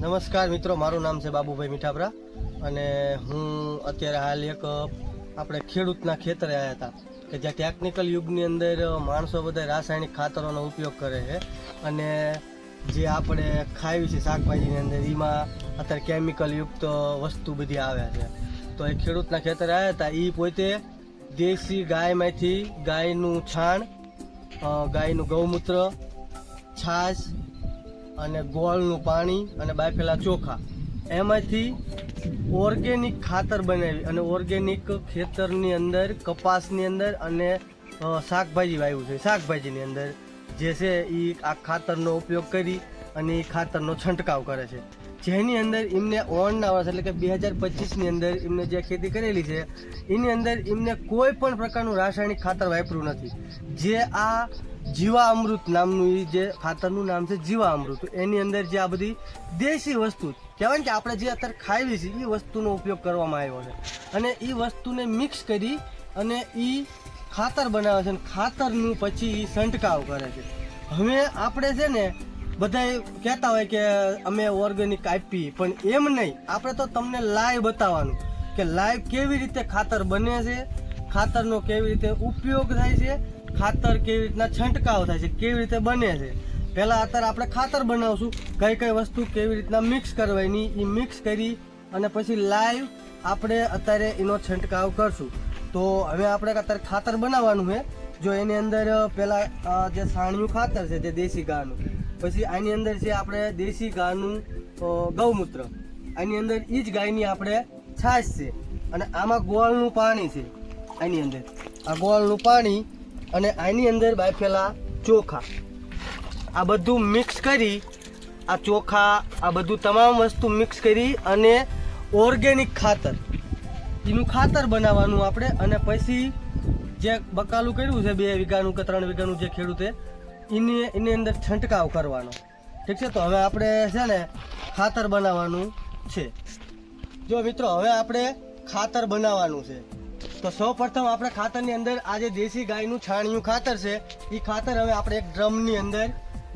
નમસ્કાર મિત્રો, મારું નામ છે બાબુભાઈ મીઠાપરા અને હું અત્યારે હાલ એક, આપણે ખેડૂતના ખેતરે આવ્યા હતા કે જ્યાં ટેકનિકલ યુગની અંદર માણસો બધા રાસાયણિક ખાતરોનો ઉપયોગ કરે છે અને જે આપણે ખાવી છે શાકભાજીની અંદર, એમાં અત્યારે કેમિકલયુક્ત વસ્તુ બધી આવ્યા છે. તો એ ખેડૂતના ખેતરે આવ્યા હતા એ પોતે દેશી ગાયમાંથી ગાયનું છાણ ગાયનું ગૌમૂત્ર, છાશ અને ગોળનું પાણી અને બાફેલા ચોખા. એમાંથી ઓર્ગેનિક ખાતર બનાવી અને ઓર્ગેનિક ખેતરની અંદર, કપાસની અંદર અને શાકભાજી વાવ્યું છે. શાકભાજીની અંદર જે છે એ આ ખાતરનો ઉપયોગ કરી અને એ ખાતરનો છંટકાવ કરે છે. જેની અંદર એમને ઓણના વર્ષ એટલે કે બે હજાર પચીસની અંદર એમને જે ખેતી કરેલી છે, એની અંદર એમને કોઈ પણ પ્રકારનું રાસાયણિક ખાતર વાપર્યું નથી. જે આ જીવા અમૃત નામનું એ જે ખાતરનું નામ છે જીવા અમૃત, એની અંદર જે આ બધી દેશી વસ્તુ, કહેવાય ને કે આપણે જે અત્યારે ખાવી છે એ વસ્તુનો ઉપયોગ કરવામાં આવ્યો છે. અને એ વસ્તુને મિક્સ કરી અને એ ખાતર બનાવે છે અને ખાતરનું પછી એ છંટકાવ કરે છે. હવે આપણે છે ને બધા કહેતા હોય કે અમે ઓર્ગેનિક આપી, પણ એમ નહીં. આપણે તો તમને લાઈવ બતાવવાનું કે લાઈવ કેવી રીતે ખાતર બને છે, ખાતરનો કેવી રીતે ઉપયોગ થાય છે, ખાતર કેવી રીતના છંટકાવ થાય છે, કેવી રીતે બને છે. પહેલાં અત્યારે આપણે ખાતર બનાવશું. કઈ કઈ વસ્તુ કેવી રીતના મિક્સ કરવાની એ મિક્સ કરી અને પછી લાઈવ આપણે અત્યારે એનો છંટકાવ કરશું. તો હવે આપણે અત્યારે ખાતર બનાવવાનું છે. જો એની અંદર પહેલાં જે સાણિયું ખાતર છે, જે દેશી ગાનું પછી આની અંદર છે આપણે દેશી ગાયનું ગૌમૂત્ર. આની અંદર એ જ ગાયની આપણે છાશ છે. અને આમાં ગોળનું પાણી છે આની અંદર. આ ગોળનું પાણી અને આની અંદર બાફેલા ચોખા. આ બધું મિક્સ કરી, આ ચોખા, આ બધું તમામ વસ્તુ મિક્સ કરી અને ઓર્ગેનિક ખાતર. એનું ખાતર બનાવવાનું આપણે અને પછી જે બકાલું કર્યું છે બે વીઘાનું કે ત્રણ વીઘાનું જે ખેડૂતે એની એની અંદર છંટકાવ કરવાનો. ઠીક છે? તો હવે આપણે છે ને ખાતર બનાવવાનું છે. જો મિત્રો, હવે આપણે ખાતર બનાવવાનું છે. તો સૌ પ્રથમ આપણે ખાતરની અંદર આજે દેશી ગાયનું છાણિયું ખાતર છે. એ ખાતર હવે આપણે એક ડ્રમની અંદર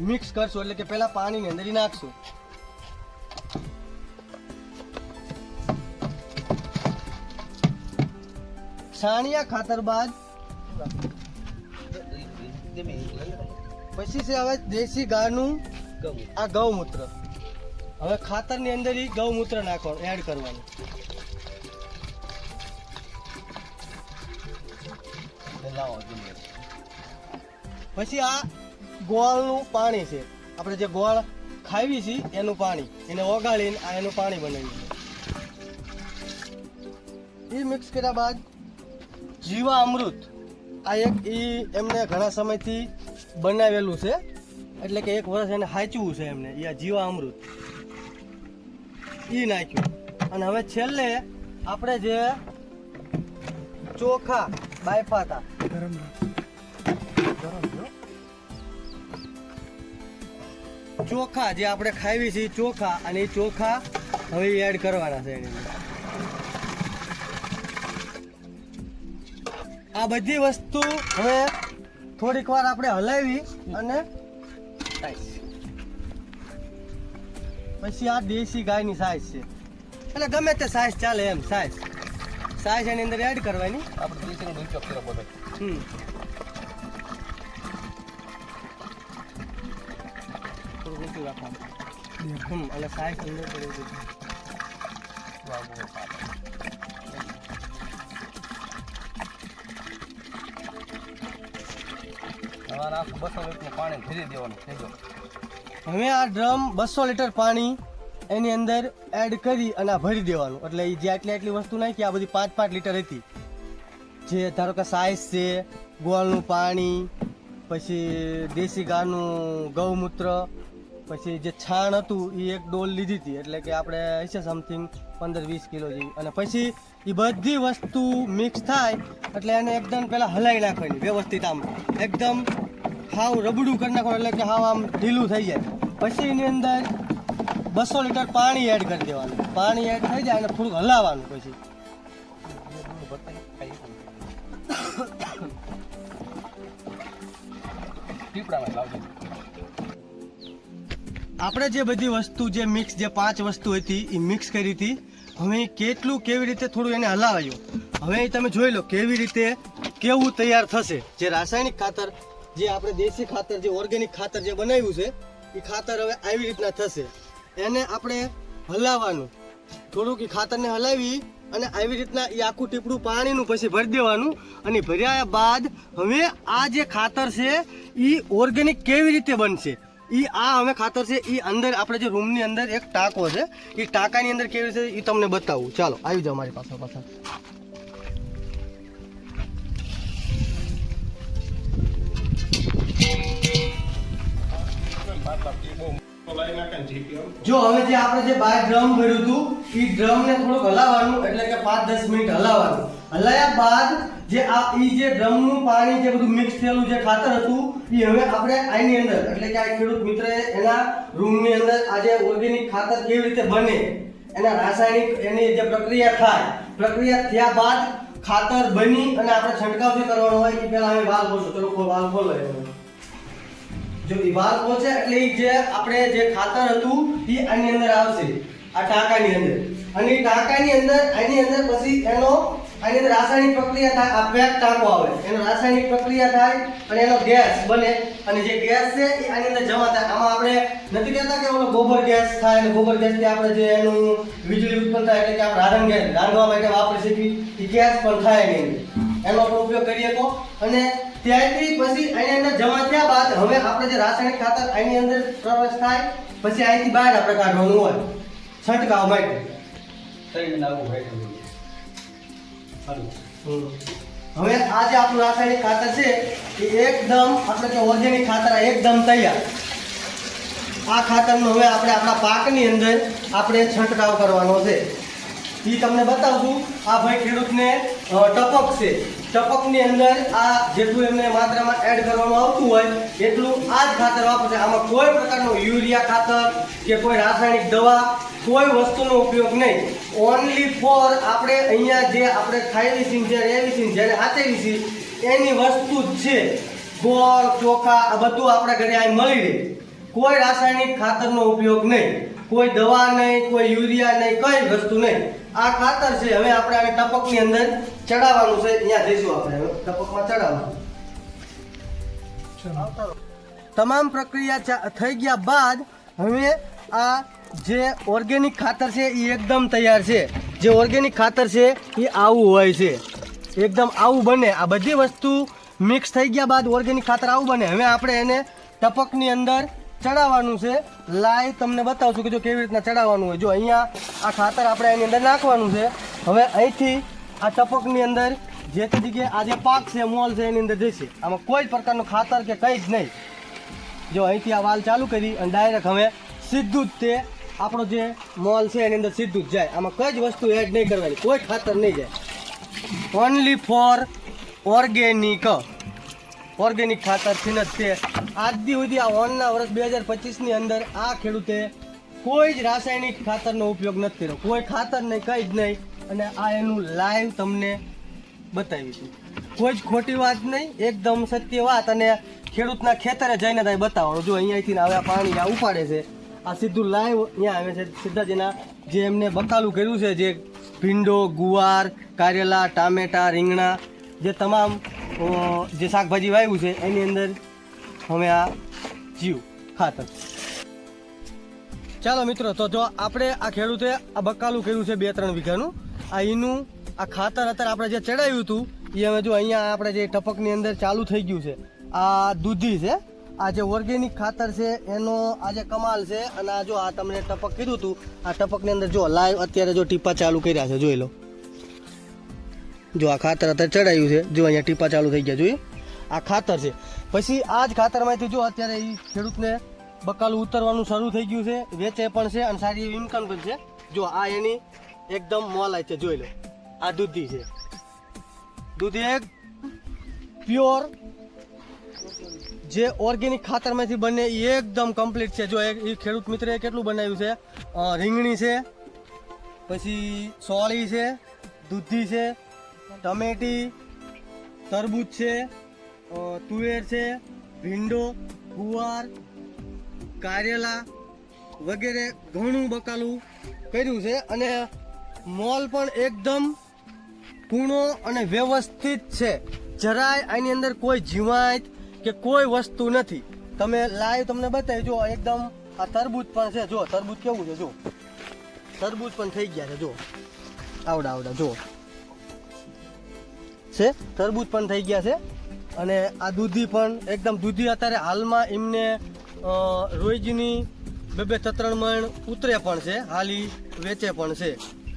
મિક્સ કરશું. એટલે કે પહેલાં પાણીની અંદર એ નાખશું. છાણિયા ખાતર બાદ પછી છે હવે દેશી ગાયનું આ ગૌમૂત્ર. હવે ખાતરની અંદર ઈ ગૌમૂત્ર નાખવાનું એડ કરવાનું. પછી આ ગોળનું પાણી છે. આપણે જે ગોળ ખાવી છે, એનું પાણી, એને ઓગાળીને આ એનું પાણી બનાવી એ મિક્સ કર્યા બાદ જીવા અમૃત આ એક એ એમને ઘણા સમયથી બનાવેલું છે. એટલે કે એક વર્ષ એને હાચવું છે એમને એ જીવા અમૃત એ નાખ્યું. અને હવે છેલ્લે આપણે જે ચોખા બાયફાતા. ગરમ. ચોખા જે આપણે ખાવી છે ચોખા, અને એ ચોખા હવે એડ કરવાના છે એની. આ બધી વસ્તુ હવે થોડીક વાર આપણે હલાવી અને પછી આ દેશી ગાયની સાઈઝ છે. એટલે ગમે તે સાઈઝ ચાલે એમ સાઈઝ. સાઈઝ એની અંદર એડ કરવાની. આપણે દેશીનો ઉપયોગ કર્યો બધો. હમ. થોડું ઊંચું રાખવાનું. હમ એટલે સાઈઝ અંદર કરી દીધી. હવે આ ડ્રમ બસો લીટર પાણી એની અંદર એડ કરી અને આ ભરી દેવાનું. એટલે એ જે આટલી આટલી વસ્તુ નાખી, આ બધી પાંચ પાંચ લીટર હતી. જે ધારો કે સાઈઝ છે, ગોળનું પાણી, પછી દેશી ગાનું ગૌમૂત્ર, પછી જે છાણ હતું એ એક ડોલ લીધી હતી. એટલે કે આપણે હશે સમથિંગ પંદર વીસ કિલો જેવી. અને પછી એ બધી વસ્તુ મિક્સ થાય એટલે એને એકદમ પહેલાં હલાવી નાખવાની વ્યવસ્થિત આમ. એકદમ હાવ રબડું કરી નાખવાનું એટલે કે હાવ આમ ઢીલું થઈ જાય. પછી એની અંદર બસો લીટર પાણી એડ કરી દેવાનું. પાણી એડ થઈ જાય અને થોડુંક હલાવવાનું પછી. આપણે જે બધી વસ્તુ જે મિક્સ જે પાંચ વસ્તુ હતી એ મિક્સ કરી હતી. હવે કેટલું કેવી રીતે થોડું એને હલાવાયું? હવે તમે જોઈ લો કેવી રીતે કેવું તૈયાર થશે. જે રાસાયણિક ખાતર, જે આપણે દેશી ખાતર, જે ઓર્ગેનિક ખાતર જે બનાવ્યું છે, એ ખાતર હવે આવી રીતના થશે. એને આપણે હલાવવાનું. થોડુંક એ ખાતરને હલાવી અને આવી રીતના એ આખું ટીપડું પાણીનું પછી ભરી દેવાનું અને ભર્યા બાદ હવે આ જે ખાતર છે, એ ઓર્ગેનિક કેવી રીતે બનશે? એ આ હવે ખાતર છે એ અંદર આપણે જે રૂમની અંદર એક ટાંકો છે એ ટાંકાની અંદર કેવી રીતે એ તમને બતાવું. ચાલો, આવી જાઓ મારી પાસે પાછા જો હવે જે આપણે જે બાર ડ્રમ ભર્યું હતું, એ ડ્રમને થોડુંક હલાવવાનું, એટલે કે પાંચ દસ મિનિટ હલાવવાનું. હલાયા બાદ જે આ એ જે ડ્રમનું પાણી જે બધું મિક્સ થયેલું જે ખાતર હતું એ હવે આપણે આની અંદર, એટલે કે આ ખેડૂત મિત્રએ એના રૂમની અંદર આ જે ઓર્ગેનિક ખાતર કેવી રીતે બને, એના રાસાયણિક એની જે પ્રક્રિયા થાય, પ્રક્રિયા થયા બાદ ખાતર બની અને આપણે છંટકાવ જે કરવાનો હોય એ પહેલા અમે વાલ ખોલશું. ચલો વાલ બોલો. જો વિભાગ પહોંચે એટલે જે આપણે જે ખાતર હતું એ આની અંદર આવશે, આ ટાંકાની અંદર. અને ટાંકાની અંદર, આની અંદર પછી એનો આની અંદર રાસાયણિક પ્રક્રિયા થાય, આ પેક ટાંકો આવે. એનો રાસાયણિક પ્રક્રિયા થાય અને એનો ગેસ બને. અને જે ગેસ છે, એ આની અંદર જમા થાય. આમાં આપણે નથી કહેતા કે ઓલો ગોબર ગેસ થાય અને ગોબર ગેસથી આપણે જે એનું વીજળી ઉત્પન્ન થાય એટલે કે આપણે રાંધણ ગેસ, રાંધવા માટે વાપરી શકીએ. એ ગેસ પણ થાય અંદર એનો પણ ઉપયોગ કરી શકો અને ત્યાંથી પછી આની અંદર જમા થયા બાદ હવે આપણે જે રાસાયણિક ખાતર આની અંદર પ્રવેશ થાય, પછી અહીંથી બહાર આપણે કાઢવાનું હોય. છંટકાવ માટે. હમ. હવે આ જે આપણું રાસાયણિક ખાતર છે એ એકદમ આપણે કે ઓર્ગેનિક ખાતર એકદમ તૈયાર. આ ખાતરનો હવે આપણે આપણા પાકની અંદર આપણે છંટકાવ કરવાનો છે. એ તમને બતાવશું. આ ભાઈ ખેડૂતને ટપક છે. ટપકની અંદર આ જેટલું એમને માત્રામાં એડ કરવામાં આવતું હોય, એટલું આ જ ખાતર વાપરશે. આમાં કોઈ પ્રકારનું યુરિયા ખાતર કે કોઈ રાસાયણિક દવા, કોઈ વસ્તુનો ઉપયોગ નહીં. ઓનલી ફોર આપણે અહીંયા જે આપણે ખાયેલી સીન જે રેવી સીન જેને હાથેલી છીએ, એની વસ્તુ જ છે. ગોળ, ચોખા, આ બધું આપણા ઘરે અહીં મળી રહે. કોઈ રાસાયણિક ખાતરનો ઉપયોગ નહીં. કોઈ દવા નહીં કોઈ યુરિયા નહીં કઈ વસ્તુ નહીં. આ ખાતર છે હવે આપણે આને ટપકની અંદર ચડાવવાનું છે. ત્યાં જઈશું આપણે હવે ટપકમાં ચડાવવાનું. તમામ પ્રક્રિયા થઈ ગયા બાદ હવે આ જે ઓર્ગેનિક ખાતર છે એ એકદમ તૈયાર છે. જે ઓર્ગેનિક ખાતર છે એ આવું હોય છે. એકદમ આવું બને. આ બધી વસ્તુ મિક્સ થઈ ગયા બાદ ઓર્ગેનિક ખાતર આવું બને. હવે આપણે એને ટપકની અંદર ચડાવવાનું છે. લાઈવ તમને બતાવશું કે જો કેવી રીતના ચડાવવાનું હોય. જો અહીંયા આ ખાતર આપણે એની અંદર નાખવાનું છે. હવે અહીંથી આ ટપકની અંદર જે તે જગ્યાએ આ જે પાક છે, મોલ છે, એની અંદર જશે આમાં કોઈ જ પ્રકારનું ખાતર કે કંઈ જ નહીં. જો અહીંથી આ વાલ ચાલુ કરી અને ડાયરેક્ટ હવે સીધું જ તે આપણો જે મોલ છે, એની અંદર સીધું જ જાય. આમાં કઈ જ વસ્તુ એડ નહીં કરવાની. કોઈ ખાતર નહીં જાય. ઓનલી ફોર ઓર્ગેનિક ઓર્ગેનિક ખાતરથી જ છે. આજથી સુધી આ ઓનના વર્ષ બે હજાર પચીસની અંદર આ ખેડૂતે કોઈ જ રાસાયણિક ખાતરનો ઉપયોગ નથી કર્યો. કોઈ ખાતર નહીં, કંઈ જ નહીં. અને આ એનું લાઈવ તમને બતાવીશું કોઈ જ ખોટી વાત નહીં, એકદમ સત્ય વાત. અને ખેડૂતના ખેતરે જઈને થાય બતાવવાનું. જો અહીંયાથી હવે આ પાણી આ ઉપાડે છે, આ સીધું લાઈવ અહીંયા આવે છે, સીધા જેના જે એમને બકાલું કર્યું છે, જે ભીંડો, ગુવાર, કારેલા, ટામેટા, રીંગણા, જે તમામ જે શાકભાજી વાવ્યું છે, એની અંદર હવે આ જીવ ખાતર. ચાલો મિત્રો, તો જો આપણે આ ખેડૂતે આ બકાલું કર્યું છે બે ત્રણ વીઘાનું. આ એનું આ ખાતર અત્યારે આપણે જે ચડાવ્યું હતું, એ હવે જો અહીંયા આપણે જે ટપકની અંદર ચાલુ થઈ ગયું છે. આ દૂધી છે, આ જે ઓર્ગેનિક ખાતર છે, એનો આ જે કમાલ છે, અને આ જો આ તમને ટપક કીધું હતું, આ ટપકની અંદર જો લાઈવ અત્યારે જો ટીપા ચાલુ કર્યા છે, જોઈ લો. જો આ ખાતર અત્યારે ચડાયું છે, જો અહીંયા ટીપા ચાલુ થઈ ગયા જોઈએ આ ખાતર છે. પછી આ જ ખાતરમાંથી જો અત્યારે એ ખેડૂતને બકાલું ઉતરવાનું શરૂ થઈ ગયું છે, વેચે પણ છે અને સારી એવી ઇન્કમ પણ છે. જો આ એની એકદમ મોલાય છે, જોઈ લો. આ દૂધી છે. દૂધ એક પ્યોર જે ઓર્ગેનિક ખાતરમાંથી બને એ એકદમ કમ્પ્લીટ છે. જો એ ખેડૂત મિત્રએ કેટલું બનાવ્યું છે? રીંગણી છે, પછી સોળી છે, દૂધી છે ટમેટી, તરબૂચ છે તુવેર છે, ભીંડો, ગુવાર, કારેલા વગેરે ઘણું બકાલું કર્યું છે અને મોલ પણ એકદમ પૂર્ણો અને વ્યવસ્થિત છે. જરાય આની અંદર કોઈ જીવાત કે કોઈ વસ્તુ નથી. તમે લાઈવ તમને બતાવી, જો, એકદમ આ તરબૂચ પણ છે, જો, તરબૂચ કેવું છે, જો. તરબૂચ પણ થઈ ગયા છે, જો. આવડા આવડા, જો. છે, તરબૂચ પણ થઈ ગયા છે. અને આ દૂધી પણ એકદમ દૂધી અત્યારે હાલમાં એમને રોજની બે બે ત્રણ મણ ઉતરે પણ છે, હાલી વેચે પણ છે.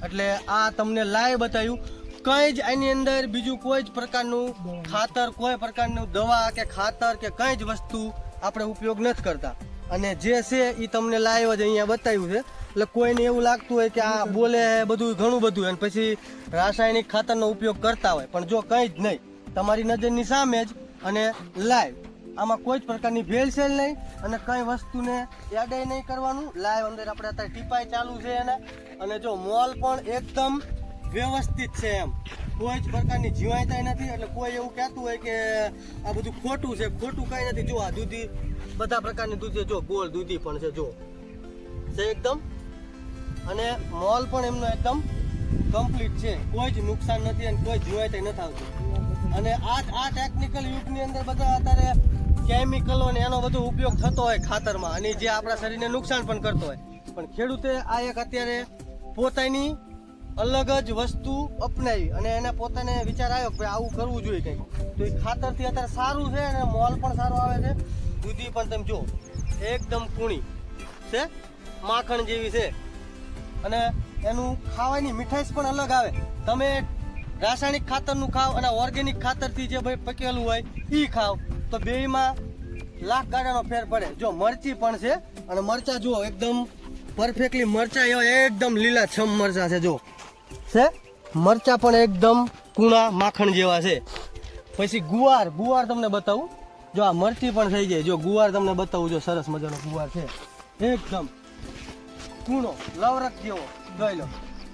એટલે આ તમને લાઈવ બતાવ્યું. કંઈ જ એની અંદર બીજું કોઈ જ પ્રકારનું ખાતર, કોઈ પ્રકારનું દવા કે ખાતર કે કંઈ જ વસ્તુ આપણે ઉપયોગ નથી કરતા. અને જે છે એ તમને લાઈવ જ અહીંયા બતાવ્યું છે. એટલે કોઈને એવું લાગતું હોય કે આ બોલે બધું, ઘણું બધું અને પછી રાસાયણિક ખાતરનો ઉપયોગ કરતા હોય. પણ જો કંઈ જ નહીં, તમારી નજરની સામે જ અને લાઈવ આમાં કોઈ જ પ્રકારની ભેળસેળ નહીં અને કઈ વસ્તુને એડે નહીં કરવાનું. લાઈવ અંદર આપણે અત્યારે ટીપાઈ ચાલુ છે એને. અને જો મોલ પણ એકદમ વ્યવસ્થિત છે એમ. કોઈ જ પ્રકારની જીવાયતા નથી. એટલે કોઈ એવું કહેતું હોય કે આ બધું ખોટું છે. ખોટું કાંઈ નથી. જો આ દૂધી, બધા પ્રકારની દૂધી જો ગોળ દૂધી પણ છે. જો. છે એકદમ અને મોલ પણ એમનો એકદમ કમ્પ્લીટ છે. કોઈ જ નુકસાન નથી અને કોઈ જીવાયતા નથી આવતું. અને આ આ ટેકનિકલ યુગની અંદર બધા અત્યારે કેમિકલો ને એનો બધો ઉપયોગ થતો હોય ખાતરમાં અને જે આપણા શરીરને નુકસાન પણ કરતો હોય. પણ ખેડૂતે આ એક અત્યારે પોતાની અલગ જ વસ્તુ અપનાવી અને એને પોતાને વિચાર આવ્યો કે આવું કરવું જોઈએ કંઈક. તો એ ખાતરથી અત્યારે સારું છે અને મોલ પણ સારો આવે છે. દૂધી પણ તમે જો એકદમ કૂણી છે. માખણ જેવી છે. અને એનું ખાવાની મીઠાઈશ પણ અલગ આવે. તમે રાસાયણિક ખાતરનું ખાવ અને ઓર્ગેનિક ખાતરથી જે ભાઈ પકેલું હોય એ ખાવ. તો બેયમાં લાખ ગાડાનો ફેર પડે. જો મરચી પણ છે, અને મરચા જુઓ, એકદમ પરફેક્ટલી મરચા એવા એકદમ લીલા છમ મરચા છે જો છે? મરચા પણ એકદમ કૂણા માખણ જેવા છે. પછી ગુવાર ગુવાર તમને બતાવું. જો આ મરચી પણ થઈ જાય જો ગુવાર તમને બતાવું, જો સરસ મજાનો ગુવાર છે. એકદમ કૂણો લવરક જેવો, જોઈ લો.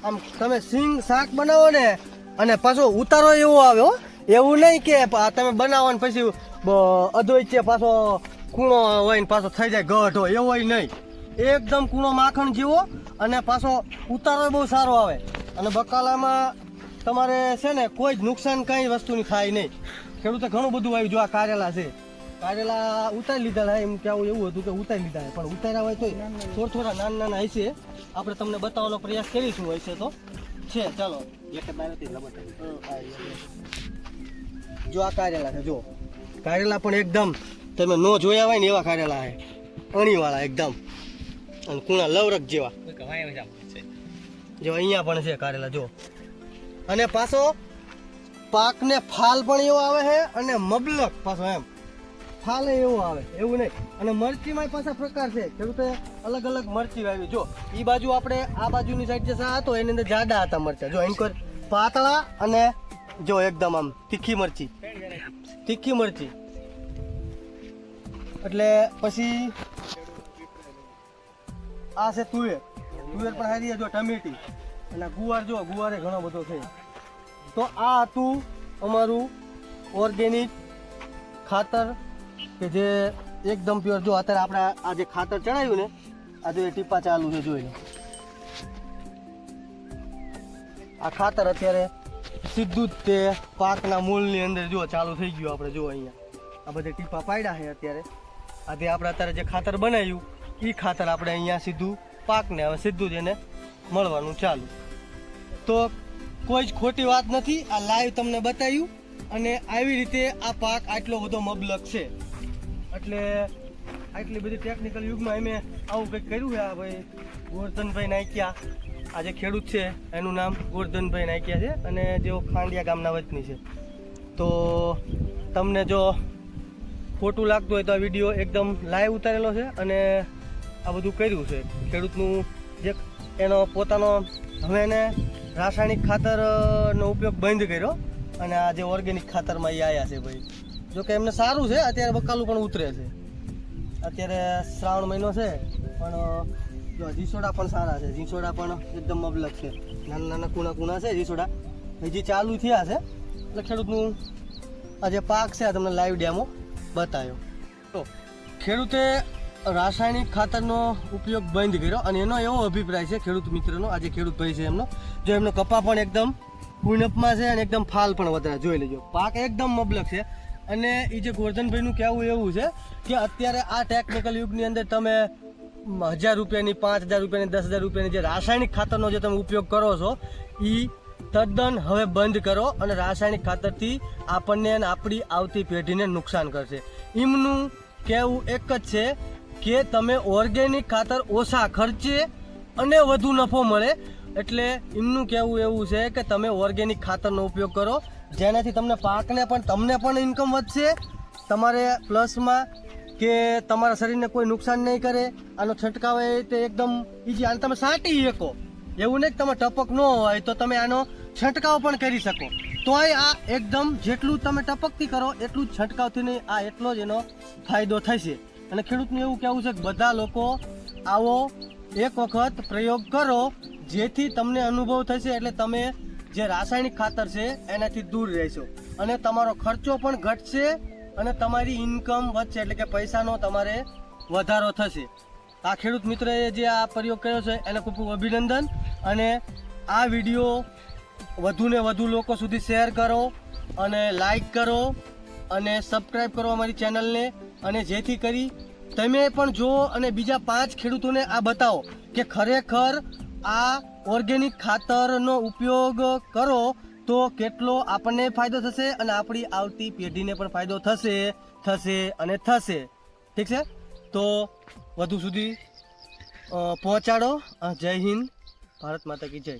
આમ તમે સિંગ શાક બનાવો ને, અને પાછો ઉતારો એવો આવે હો એવું નહીં કે તમે બનાવો ને પછી બ- પાછો કૂણો હોય ને પાછો થઈ જાય, ગઢ હોય, એવો નહીં. એકદમ કૂણો માખણ જેવો, અને પાછો ઉતારો બહુ સારો આવે. અને બકાલામાં તમારે છે ને કોઈ જ નુકસાન કઈ વસ્તુની થાય નહીં. ખેડૂતે ઘણું બધું આવ્યું જો આ કારેલા છે. કારેલા ઉતારી લીધા એમ કેવું એવું હતું કે ઉતારી લીધા છે. પણ ઉતાર્યા હોય તો થોડા થોડા નાના નાના હશે. આપણે તમને બતાવવાનો પ્રયાસ કરીશું હશે તો. છે ચાલો. જો આ કારેલા છે જો. કારેલા પણ એકદમ તમે ન જોયા હોય ને એવા કારેલા છે. અણીવાળા એકદમ. અને કુણા લવરક જેવા. જો અહીંયા પણ છે કારેલા જો. અને પાછો પાકને ફાલ પણ એવો આવે છે અને મબલક પાછો એમ. ફાલ એવું આવે, એવું નહીં. અને મરચીમાં પાછા પ્રકાર છે. ખેડૂતે અલગ અલગ મરચી વાવી. જો એ બાજુ આપણે આ બાજુની સાઈડ જે હતો, એની અંદર જાડા હતા મરચા. જો એની કોઈ પાતળા અને જો, એકદમ આમ તીખી મરચી. તીખી મરચી. એટલે પછી આ છે તુવેર. તુવેર પણ હારી જો, ટમેટી. અને ગુવાર જો, ગુવારે ઘણો બધો છે. તો આ હતું અમારું ઓર્ગેનિક ખાતર કે જે એકદમ પ્યોર જો અત્યારે આપણે આ જે ખાતર ચડાવ્યું ને, આ જો એ ટીપા ચાલુ છે, જોઈ લો. આ ખાતર અત્યારે સીધું જ તે પાકના મૂળની અંદર જો ચાલુ થઈ ગયું આપણે, જો અહીંયા. આ બધે ટીપા પાડ્યા છે અત્યારે. આ જે આપણે અત્યારે જે ખાતર બનાવ્યું એ ખાતર આપણે અહીંયા સીધું પાકને હવે સીધું જ એને મળવાનું ચાલુ. તો કોઈ જ ખોટી વાત નથી, આ લાઈવ તમને બતાવ્યું અને આવી રીતે આ પાક આટલો બધો મબલક છે. એટલે આટલી બધી ટેકનિકલ યુગમાં અમે આવું કંઈક કર્યું છે? આ ભાઈ ગોરધનભાઈ નાયકિયા. આ જે ખેડૂત છે, એનું નામ ગોરધનભાઈ નાયકિયા છે અને જેઓ ખાંડિયા ગામના વતની છે. તો તમને જો ખોટું લાગતું હોય તો આ વીડિયો એકદમ લાઈવ ઉતારેલો છે અને આ બધું કર્યું છે. ખેડૂતનું જે એનો પોતાનો હવે એને રાસાયણિક ખાતરનો ઉપયોગ બંધ કર્યો અને આ જે ઓર્ગેનિક ખાતરમાં એ આવ્યા છે ભાઈ. જો કે એમને સારું છે, અત્યારે બકાલું પણ ઉતરે છે. અત્યારે શ્રાવણ મહિનો છે, પણ, જો, જીસોડા પણ સારા છે. જીસોડા પણ એકદમ મબલક છે. નાના નાના કુણા કુણા છે જીસોડા. હજી ચાલુ થયા છે. એટલે ખેડૂતનું આ જે પાક છે, આ તમને લાઈવ ડેમો બતાવ્યો. તો, ખેડૂતે રાસાયણિક ખાતરનો ઉપયોગ બંધ કર્યો અને એનો એવો અભિપ્રાય છે, ખેડૂત મિત્રનો, આજે ખેડૂત ભાઈ છે એમનો, જો એમનો કપા પણ એકદમ પૂર્ણપમાં છે અને એકદમ ફાલ પણ વધારે. જોઈ લેજો. પાક એકદમ મબલક છે. અને એ જે ગોરધનભાઈનું કહેવું એવું છે કે અત્યારે આ ટેકનિકલ યુગની અંદર તમે હજાર રૂપિયાની, પાંચ હજાર રૂપિયાની, દસ હજાર રૂપિયાની જે રાસાયણિક ખાતરનો જે તમે ઉપયોગ કરો છો એ તદ્દન હવે બંધ કરો અને રાસાયણિક ખાતરથી આપણને અને આપણી આવતી પેઢીને નુકસાન કરશે. એમનું કહેવું એક જ છે કે તમે ઓર્ગેનિક ખાતર ઓછા ખર્ચે અને વધુ નફો મળે. એટલે એમનું કહેવું એવું છે કે તમે ઓર્ગેનિક ખાતરનો ઉપયોગ કરો જેનાથી તમને પાકને પણ, તમને પણ ઇન્કમ વધશે. તમારે પ્લસમાં કે તમારા શરીરને કોઈ નુકસાન નહીં કરે, આનો છંટકાવ એ રીતે એકદમ ઈજી આને તમે સાટી શકો. એવું નહીં કે તમે ટપક ન હોય તો તમે આનો છંટકાવ પણ કરી શકો. તોય આ એકદમ જેટલું તમે ટપકથી કરો, એટલું જ છંટકાવથી નહીં, આ એટલો જ એનો ફાયદો થશે. અને ખેડૂતનું એવું કહેવું છે કે બધા લોકો આવો એક વખત પ્રયોગ કરો, જેથી તમને અનુભવ થશે. એટલે તમે જે રાસાયણિક ખાતર છે, એનાથી દૂર રહેશો. અને તમારો ખર્ચો પણ ઘટશે અને તમારી ઇન્કમ વધશે, એટલે કે પૈસાનો તમારે વધારો થશે. આ ખેડૂત મિત્રએ જે આ પ્રયોગ કર્યો છે, એને ખૂબ ખૂબ અભિનંદન. અને આ વીડિયો વધુને વધુ લોકો સુધી શેર કરો અને લાઈક કરો અને સબસ્ક્રાઈબ કરો અમારી ચેનલને. અને જેથી કરી તમે પણ જુઓ અને બીજા પાંચ ખેડૂતોને આ બતાવો કે ખરેખર આ ઓર્ગેનિક ખાતરનો ઉપયોગ કરો તો કેટલો આપણને ફાયદો થશે અને આપણી આવતી પેઢીને પણ ફાયદો થશે થશે અને થશે. ઠીક છે? તો વધુ સુધી પહોંચાડો. જય હિન્દ. ભારત માતા કી જય.